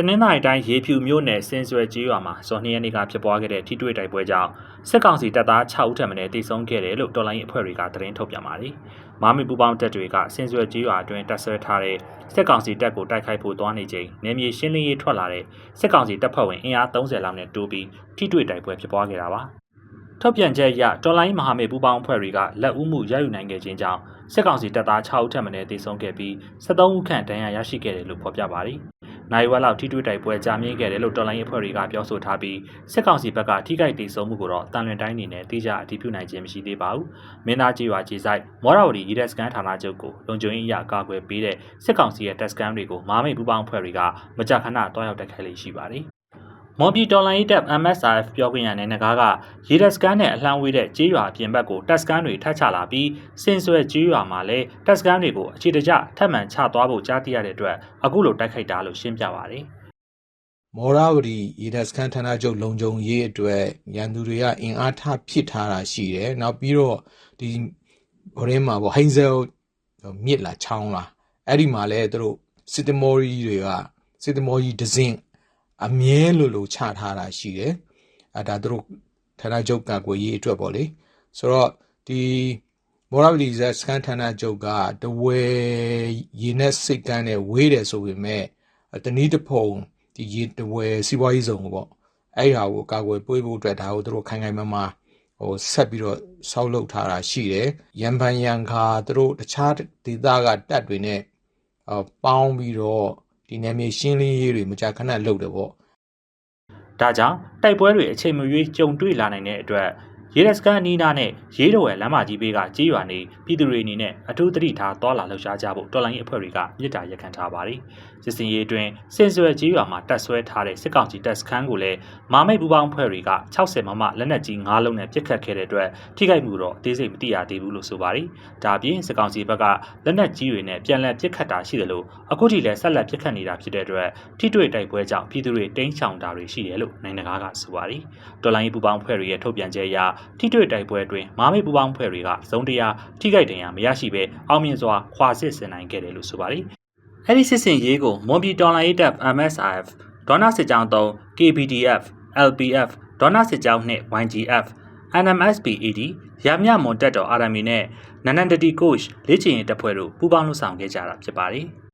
တနင်္သာရီတိုင်းရေဖြူမြို့နယ်စင်ဆွဲကျေးရွာမှာဇွန်၂ရက်နေ့ကဖြစ်ပွားခဲ့တဲ့ထိတွေ့တိုက်ပွဲကြောင့်စစ်ကောင်စီတပ်သား6ဦးထပ်မံတေဆုံးခဲ့တယ်လို့တော်လိုင်းအဖွဲ့တွေကသတင်းထုတ်ပြန်ပါတယ်။မာမီပူပေါင်းတပ်တွေကစင်ဆွဲကျေးရွာအတွင်းတပ်ဆွဲထားတဲ့စစ်ကောင်စီတပ်ကိုတိုက်ခိုက်ဖို့သွားနေချိန်နေမြေရှင်းလင်းရေးထွက်လာတဲ့စစ်ကောင်စီတပ်ဖွဲ့ဝင်အင်အား30လောက်နဲ့တိုးပြီးထိတွေ့တိုက်ပွဲဖြစ်ပွားခဲ့တာပါ။ထုတ်ပြန်ချက်အရတော်လိုင်းမဟာမိတ်ပူပေါင်းအဖွဲ့တွေကလက်ဦးမှုရယူနိုင်ခဲ့ခြင်းကြောင့်စစ်ကောင်စီတပ်သား6ဦးထပ်မံတေဆုံးခဲ့ပြီး73ဦးခန့်ဒဏ်ရာရရှိခဲ့တယ်လို့ဖော်ပြပါတယ်။ နိုင်ဝက်လောက်ထိတွေ့တိုက်ပွဲကြာမြင့်ခဲ့တယ်လို့တော်လိုင်းအဖွဲ့တွေကပြောဆိုထားပြီးစစ်ကောင်စီဘက်ကထိခိုက်ဒေဆုံးမှုကိုတော့တန်လွင်တိုင်းအနေနဲ့တိကျအတည်ပြုနိုင်ခြင်းမရှိသေးပါဘူး။မင်းသားကြီးရွာကြီးဆိုင်မော်ရဝတီရီဒက်စကန်ဌာနချုပ်ကိုလုံခြုံရေးအရာကာကွယ်ပေးတဲ့စစ်ကောင်စီရဲ့တပ်စကန်တွေကိုမာမိတ်ပူပေါင်းအဖွဲ့တွေကမကြာခဏတွားရောက်တက်ခဲလေးရှိပါတယ်။ မော်ဘီတော်လိုင်းတပ် MSRF ပြောခွင့်ရတဲ့နဂါကရေဒက်စကန်နဲ့အလှမ်းဝေးတဲ့ကျေးရွာအပြင်ဘက်ကိုတပ်စကန်တွေထပ်ချလာပြီးစင်ဆွဲကျေးရွာမှာလည်းတပ်စကန်တွေကိုအခြေတကျထပ်မံချသွားဖို့ကြားသိရတဲ့အတွက်အခုလိုတိုက်ခိုက်တာလို့ရှင်းပြပါတယ်။မောရဝတီရေတပ်စခန်းဌာနချုပ်လုံခြုံရေးအတွက်ရန်သူတွေကအင်အားထားဖြစ်ထားတာရှိတယ်။နောက်ပြီးတော့ဒီဟိုထဲမှာပေါ့ဟိန်းဇဲမြစ်လာချောင်းလာအဲ့ဒီမှာလဲသူတို့စစ်တမောကြီးတွေကစစ်တမောကြီးဒဇင် အမြဲလိုလိုချထားတာရှိတယ်။အဲဒါသူတို့ဌာနချုပ်ကာကွယ်ရေးအတွက်ပေါ့လေ။ဆိုတော့ဒီမောရဝတီဇက်စကန်ဌာနချုပ်ကတဝဲရေနက်စိတ်ကန်းနဲ့ဝေးတယ်ဆိုပေမဲ့တနည်းတစ်ဖုံဒီရေတဝဲစီးပွားရေးဆောင်ကိုပေါ့အဲ့ဟာကိုကာကွယ်ပေးဖို့အတွက်ဒါကိုသူတို့ခိုင်ခိုင်မာမာဟိုဆက်ပြီးတော့ဆောက်လုပ်ထားတာရှိတယ်ရန်ဖန်ရန်ခါသူတို့တခြားဒေသကတက်တွေနဲ့အပေါင်းပြီးတော့ ဒီနယ်မြေရှင်းလင်းရေးတွေမကြာခဏလုပ်တယ်ပေါ့ဒါကြောင့်တိုက်ပွဲတွေအချိန်မရွေးကြုံတွေ့လာနိုင်တဲ့အတွက် ရေဒက်စကန်အနီးနားနဲ့ရေးတော်ဝယ်လမ်းမကြီးဘေးကကြေးရွာနေပြည်သူတွေအနေနဲ့အထူးသတိထားသွာလာလှုပ်ရှားကြဖို့တော်လိုင်းအဖွဲ့တွေကမြစ်တာရက်ခံထားပါတယ်။စစ်စင်ရေးအတွင်းစင်ဆွယ်ကြေးရွာမှာတပ်ဆွဲထားတဲ့စစ်ကောင်စီတပ်စခန်းကိုလည်းမာမိတ်ပူပေါင်းအဖွဲ့တွေက60မမလက်နက်ကြီး9လုံးနဲ့ပစ်ခတ်ခဲ့တဲ့အတွက်ထိခိုက်မှုတော့အသေးစိတ်မသိရသေးဘူးလို့ဆိုပါတယ်။ဒါအပြင်စစ်ကောင်စီဘက်ကလက်နက်ကြီးတွေနဲ့ပြန်လည်ပစ်ခတ်တာရှိတယ်လို့အခုထိလည်းဆက်လက်ပစ်ခတ်နေတာဖြစ်တဲ့အတွက်ထိတွေ့တိုက်ပွဲကြောင့်ပြည်သူတွေတိမ်းချောင်တာတွေရှိတယ်လို့နိုင်ငံကားကဆိုပါတယ်။တော်လိုင်းပူပေါင်းအဖွဲ့တွေရဲ့ထုတ်ပြန်ချက်အရထိတွေ့တိုက်ပွဲအတွင်းမာမိတ်ပူပေါင်းဖွဲ့တွေကဇုံတရာထိခိုက်ဒဏ်ရာမရရှိဘဲအောင်မြင်စွာခွာစစ်ဆင်နိုင်ခဲ့တယ်လို့ဆိုပါတယ်။အဲဒီစစ်စင်ရေးကိုမွန်ပြည်တော်လိုင်းတပ် MSIF ဒေါနာစစ်ကြောင်း3 KPDF LPF ဒေါနာစစ်ကြောင်း2 YGF NMSPED ရမြမွန်တက်တော် RMA နဲ့နနန်တတီကိုချ်လေ့ကျင့်ရေးတပ်ဖွဲ့တို့ပူးပေါင်းလှုပ်ဆောင်ခဲ့ကြတာဖြစ်ပါတယ်။